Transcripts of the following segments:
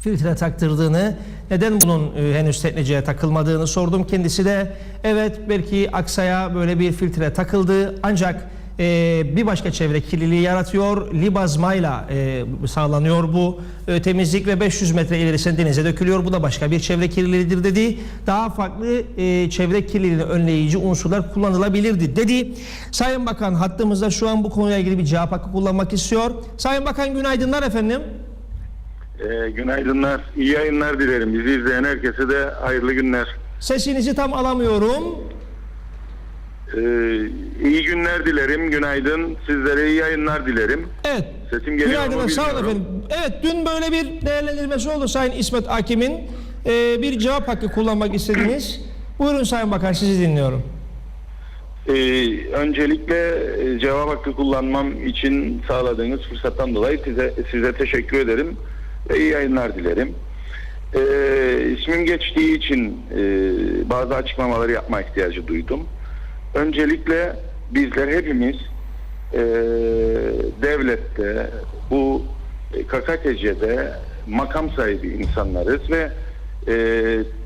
filtre taktırdığını, neden bunun e, henüz tekneciye takılmadığını sordum. Kendisi de evet belki aksaya böyle bir filtre takıldı ancak e, bir başka çevre kirliliği yaratıyor. Libazmayla e, sağlanıyor bu e, temizlik ve 500 metre ilerisinde denize dökülüyor. Bu da başka bir çevre kirliliğidir dedi. Daha farklı e, çevre kirliliğini önleyici unsurlar kullanılabilirdi dedi. Sayın Bakan hattımızda şu an bu konuyla ilgili bir cevap hakkı kullanmak istiyor. Sayın Bakan günaydınlar efendim. Ee, günaydınlar, iyi yayınlar dilerim. Bizi izleyen herkese de hayırlı günler. Sesinizi tam alamıyorum. Ee, iyi günler dilerim, günaydın. Sizlere iyi yayınlar dilerim. Evet. Sesim geliyor Günaydın mu sağ olun efendim. Evet dün böyle bir değerlendirmesi oldu Sayın İsmet Akim'in. Ee, bir cevap hakkı kullanmak istediniz. Buyurun Sayın Bakan sizi dinliyorum. Ee, öncelikle e, cevap hakkı kullanmam için sağladığınız fırsattan dolayı size, size teşekkür ederim iyi yayınlar dilerim. Ee, ismim geçtiği için e, bazı açıklamaları yapma ihtiyacı duydum. Öncelikle bizler hepimiz e, devlette, bu e, KKTC'de makam sahibi insanlarız ve e,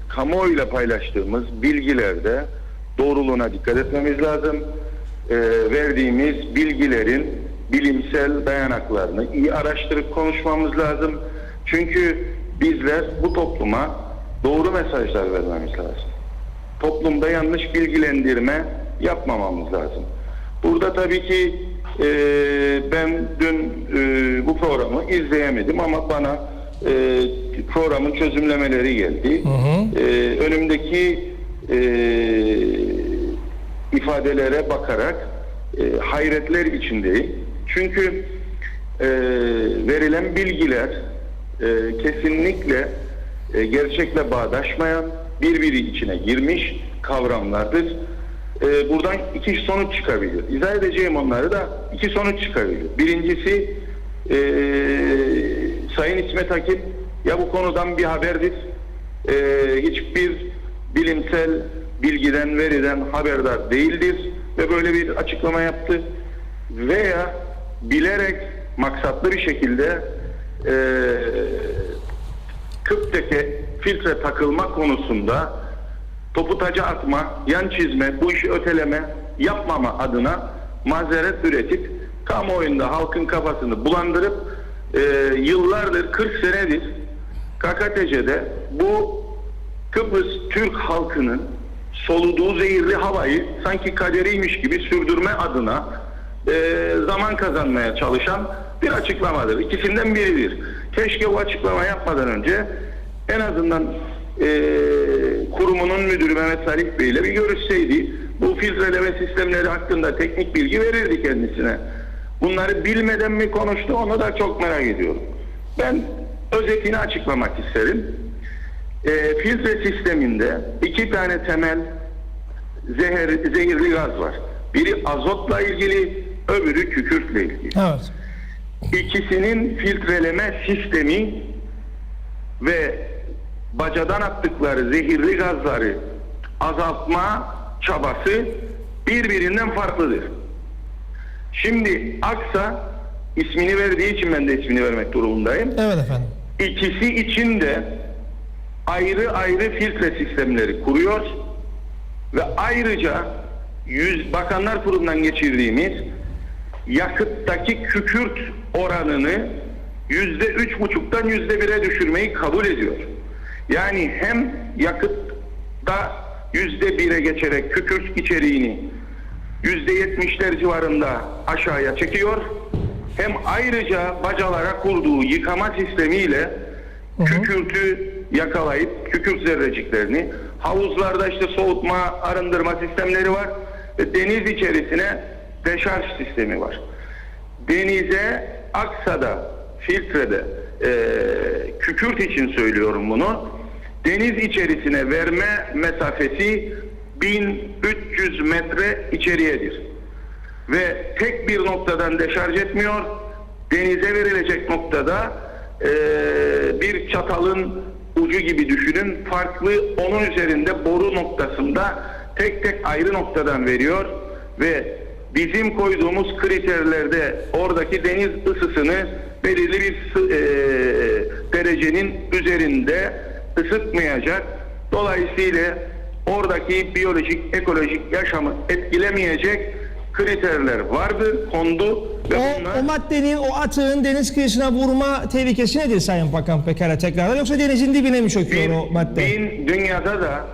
kamuoyuyla paylaştığımız bilgilerde doğruluğuna dikkat etmemiz lazım. E, verdiğimiz bilgilerin bilimsel dayanaklarını iyi araştırıp konuşmamız lazım. Çünkü bizler bu topluma doğru mesajlar vermemiz lazım toplumda yanlış bilgilendirme yapmamamız lazım. Burada tabii ki e, ben dün e, bu programı izleyemedim ama bana e, programın çözümlemeleri geldi. E, önümdeki e, ifadelere bakarak e, hayretler içindeyim. Çünkü e, verilen bilgiler e, kesinlikle e, gerçekle bağdaşmayan, birbiri içine girmiş kavramlardır. E, buradan iki sonuç çıkabiliyor. İzah edeceğim onları da iki sonuç çıkabiliyor. Birincisi e, Sayın İsmet Hakim ya bu konudan bir haberdir. E, hiçbir bilimsel bilgiden, veriden haberdar değildir ve böyle bir açıklama yaptı. Veya bilerek maksatlı bir şekilde e, Kıpteke filtre takılma konusunda topu taca atma, yan çizme, bu işi öteleme yapmama adına mazeret üretip kamuoyunda halkın kafasını bulandırıp e, yıllardır 40 senedir KKTC'de bu Kıbrıs Türk halkının soluduğu zehirli havayı sanki kaderiymiş gibi sürdürme adına e, zaman kazanmaya çalışan bir açıklamadır. İkisinden biridir. Keşke bu açıklama yapmadan önce en azından e, kurumunun müdürü Mehmet Salih Bey ile bir görüşseydi bu filtreleme sistemleri hakkında teknik bilgi verirdi kendisine. Bunları bilmeden mi konuştu onu da çok merak ediyorum. Ben özetini açıklamak isterim. E, filtre sisteminde iki tane temel zehir, zehirli gaz var. Biri azotla ilgili, öbürü kükürtle ilgili. Evet. İkisinin filtreleme sistemi ve bacadan attıkları zehirli gazları azaltma çabası birbirinden farklıdır. Şimdi Aksa ismini verdiği için ben de ismini vermek durumundayım. Evet efendim. İkisi için de ayrı ayrı filtre sistemleri kuruyor ve ayrıca yüz Bakanlar Kurulu'ndan geçirdiğimiz yakıttaki kükürt oranını yüzde üç buçuktan yüzde bire düşürmeyi kabul ediyor. Yani hem yakıtta yüzde bire geçerek kükürt içeriğini yüzde yetmişler civarında aşağıya çekiyor. Hem ayrıca bacalara kurduğu yıkama sistemiyle kükürtü yakalayıp kükürt zerreciklerini havuzlarda işte soğutma, arındırma sistemleri var deniz içerisine deşarj sistemi var. Denize Aksa'da filtrede e, kükürt için söylüyorum bunu. Deniz içerisine verme mesafesi 1300 metre içeriyedir. Ve tek bir noktadan deşarj etmiyor. Denize verilecek noktada e, bir çatalın ucu gibi düşünün. Farklı onun üzerinde boru noktasında tek tek ayrı noktadan veriyor ve bizim koyduğumuz kriterlerde oradaki deniz ısısını belirli bir e, derecenin üzerinde ısıtmayacak. Dolayısıyla oradaki biyolojik, ekolojik yaşamı etkilemeyecek kriterler vardı, kondu ve O, bunlar... o maddenin, o atığın deniz kıyısına vurma tehlikesi nedir Sayın Bakan pekala tekrardan yoksa denizin dibine mi çöküyor Bin, o madde? bin dünyada da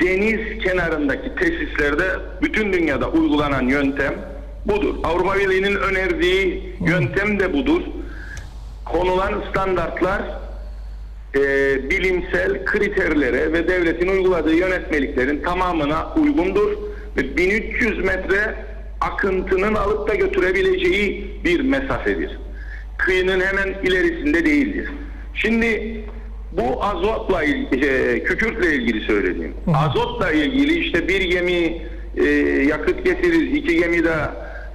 deniz kenarındaki tesislerde bütün dünyada uygulanan yöntem budur. Avrupa Birliği'nin önerdiği yöntem de budur. Konulan standartlar e, bilimsel kriterlere ve devletin uyguladığı yönetmeliklerin tamamına uygundur. Ve 1300 metre akıntının alıp da götürebileceği bir mesafedir. Kıyının hemen ilerisinde değildir. Şimdi bu azotla e, kükürtle ilgili söylediğim. Azotla ilgili işte bir gemi e, yakıt getirir, iki gemi de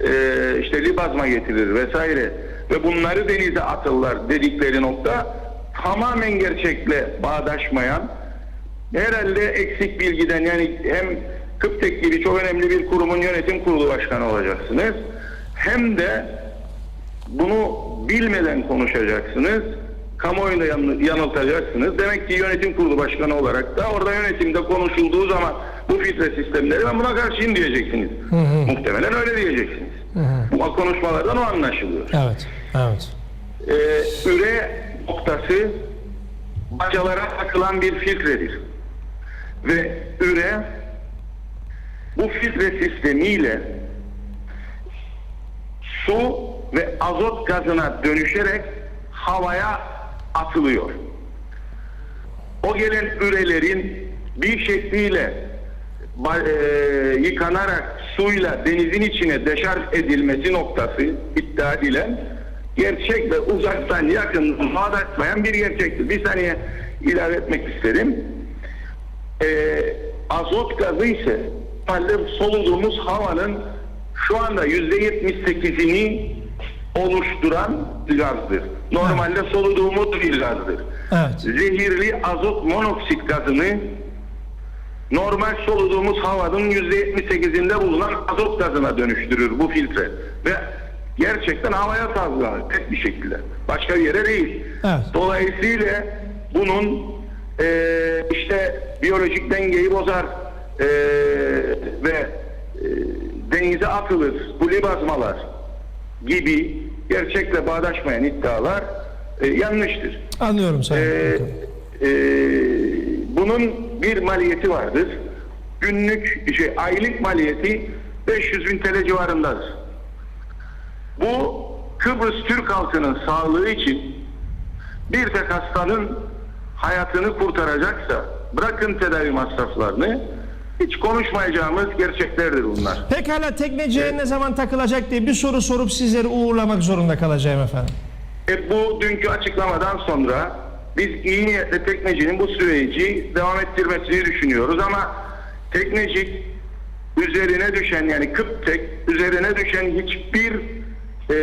e, işte libazma getirir vesaire ve bunları denize atırlar dedikleri nokta tamamen gerçekle bağdaşmayan herhalde eksik bilgiden yani hem Kıptek gibi çok önemli bir kurumun yönetim kurulu başkanı olacaksınız hem de bunu bilmeden konuşacaksınız. Kamuoyunda yan- yanıltacaksınız. Demek ki yönetim kurulu başkanı olarak da orada yönetimde konuşulduğu zaman bu filtre sistemleri ben buna karşıyım diyeceksiniz. Muhtemelen öyle diyeceksiniz. Bu konuşmalardan o anlaşılıyor. Evet, evet. Ee, üre noktası bacalara takılan bir filtredir. Ve üre bu filtre sistemiyle su ve azot gazına dönüşerek havaya atılıyor. O gelen ürelerin bir şekliyle e, yıkanarak suyla denizin içine deşarj edilmesi noktası iddia edilen gerçek ve uzaktan yakından bağdaşmayan bir gerçektir. Bir saniye ilave etmek isterim. E, azot gazı ise normalde soluduğumuz havanın şu anda yüzde 78'ini oluşturan gazdır. Normalde soluduğumuz bir gazdır. Evet. Zehirli azot monoksit gazını normal soluduğumuz havanın %78'inde bulunan azot gazına dönüştürür bu filtre. Ve gerçekten havaya salgılanır tek bir şekilde. Başka bir yere değil. Evet. Dolayısıyla bunun eee, işte biyolojik dengeyi bozar eee, ve eee, denize atılır bu libazmalar gibi gerçekle bağdaşmayan iddialar eee, yanlıştır. Anlıyorum Sayın Bakan. e, bunun bir maliyeti vardır. Günlük, şey, aylık maliyeti 500 bin TL civarındadır. Bu Kıbrıs Türk halkının sağlığı için bir tek hastanın hayatını kurtaracaksa bırakın tedavi masraflarını hiç konuşmayacağımız gerçeklerdir bunlar. Pekala tekneciye ne zaman takılacak diye bir soru sorup sizleri uğurlamak zorunda kalacağım efendim. E, bu dünkü açıklamadan sonra biz iyi niyetle teknecinin bu süreci devam ettirmesini düşünüyoruz ama teknecik üzerine düşen yani Kıptek üzerine düşen hiçbir e,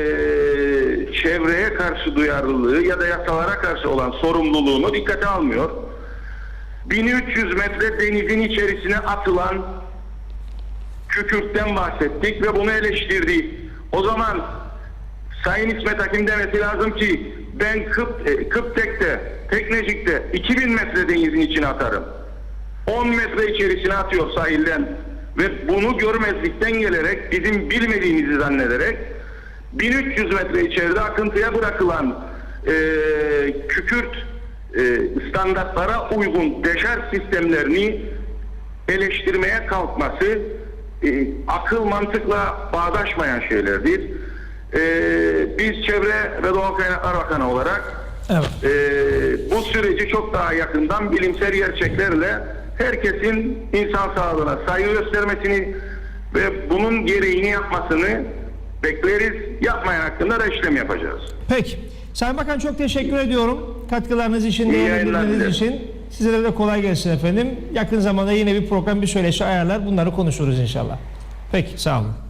çevreye karşı duyarlılığı ya da yasalara karşı olan sorumluluğunu dikkate almıyor. 1300 metre denizin içerisine atılan kükürtten bahsettik ve bunu eleştirdik. O zaman Sayın İsmet Hakim demesi lazım ki ben Kıp, e, Kıptek'te, Teknecik'te 2000 metre denizin içine atarım. 10 metre içerisine atıyor sahilden ve bunu görmezlikten gelerek bizim bilmediğimizi zannederek 1300 metre içeride akıntıya bırakılan e, kükürt standartlara uygun deşarj sistemlerini eleştirmeye kalkması e, akıl mantıkla bağdaşmayan şeylerdir. E, biz Çevre ve Doğal Kaynaklar Bakanı olarak Evet. e, bu süreci çok daha yakından bilimsel gerçeklerle herkesin insan sağlığına saygı göstermesini ve bunun gereğini yapmasını bekleriz. Yapmayan hakkında da işlem yapacağız. Peki. Sayın Bakan çok teşekkür ediyorum. Katkılarınız için, dilerim. için. Sizlere de kolay gelsin efendim. Yakın zamanda yine bir program, bir söyleşi ayarlar. Bunları konuşuruz inşallah. Peki, sağ olun.